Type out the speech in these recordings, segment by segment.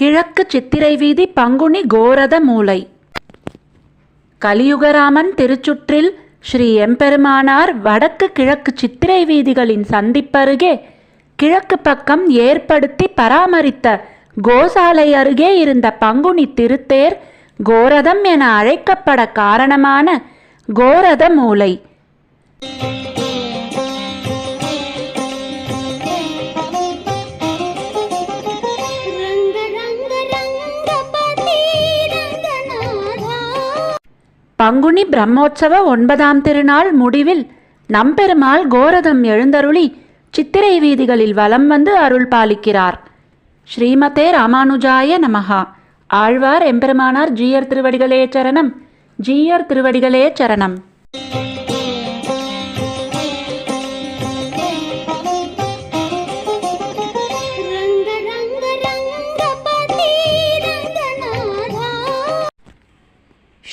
கிழக்கு சித்திரை வீதி பங்குனி கோரத மூலை. கலியுகராமன் திருச்சுற்றில் ஸ்ரீ எம்பெருமானார் வடக்கு கிழக்கு சித்திரை வீதிகளின் சந்திப்பருகே கிழக்கு பக்கம் ஏற்படுத்தி பராமரித்த கோசாலை அருகே இருந்த பங்குனி திருத்தேர் கோரதம் என அழைக்கப்பட காரணமான கோரத மூலை. பங்குனி பிரம்மோற்சவ ஒன்பதாம் திருநாள் முடிவில் நம்பெருமாள் கோரதம் எழுந்தருளி சித்திரை வீதிகளில் வலம் வந்து அருள் பாலிக்கிறார். ஸ்ரீமதே ராமானுஜாய நமஹா. ஆழ்வார் எம்பெருமானார் ஜீயர் திருவடிகளே சரணம். ஜீயர் திருவடிகளே சரணம்.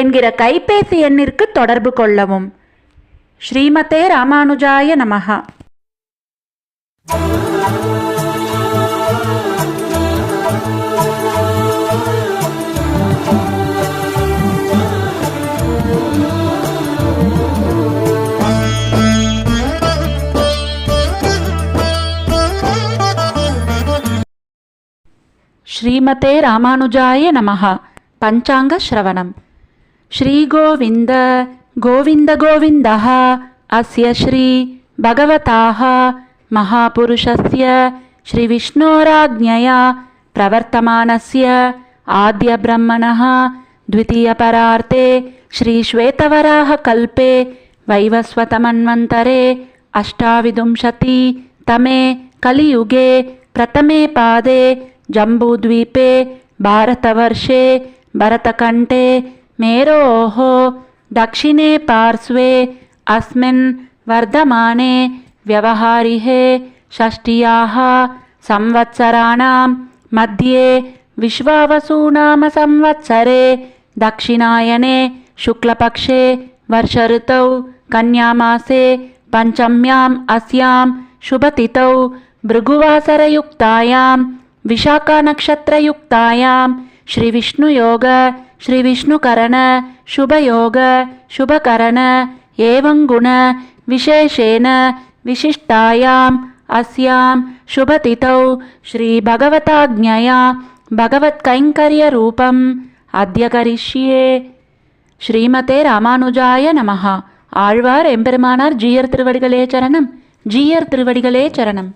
என்கிற கைபேசி எண்ணிற்கு தொடர்பு கொள்ளவும். ஸ்ரீமதே ராமானுஜாய நமகா ஸ்ரீமதே ராமானுஜாய நமஹா. பஞ்சாங்க ஸ்ரவணம். श्रीगोविन्द गोविन्द गोविन्दः अस्य श्री भगवताः महापुरुषस्य श्रीविष्णोराज्ञया प्रवर्तमानस्य आद्यब्रह्मणः द्वितीयपरार्ते श्रीश्वेतवराहकल्पे वैवस्वतमन्वन्तरे अष्टाविंशति तमे कलियुगे प्रथमे पादे जम्बूद्वीपे भारतवर्षे भरतकण्ठे मेरोः दक्षिणे पार्श्वे अस्मिन् वर्धमाने व्यवहारिहे षष्ट्याः संवत्सराणां मध्ये विश्वावसूनामसंवत्सरे दक्षिणायने शुक्लपक्षे वर्षऋतौ कन्यामासे पञ्चम्याम् अस्यां शुभतिथौ भृगुवासरयुक्तायां विशाखानक्षत्रयुक्तायां श्रीविष्णुयोग श्रीविष्णुकरण शुभयोग शुभकरण एवं गुण विशेषेण विशिष्टायाम् अस्यां शुभतिथौ श्रीभगवताज्ञया भगवत्कैङ्कर्यरूपम् अद्य करिष्ये ஸ்ரீமதே ராமானுஜாய நமஹா ஆழ்வார் எம்பெருமானார் ஜீயர் திருவடிகளே சரணம் ஜீயர் திருவடிகளே சரணம்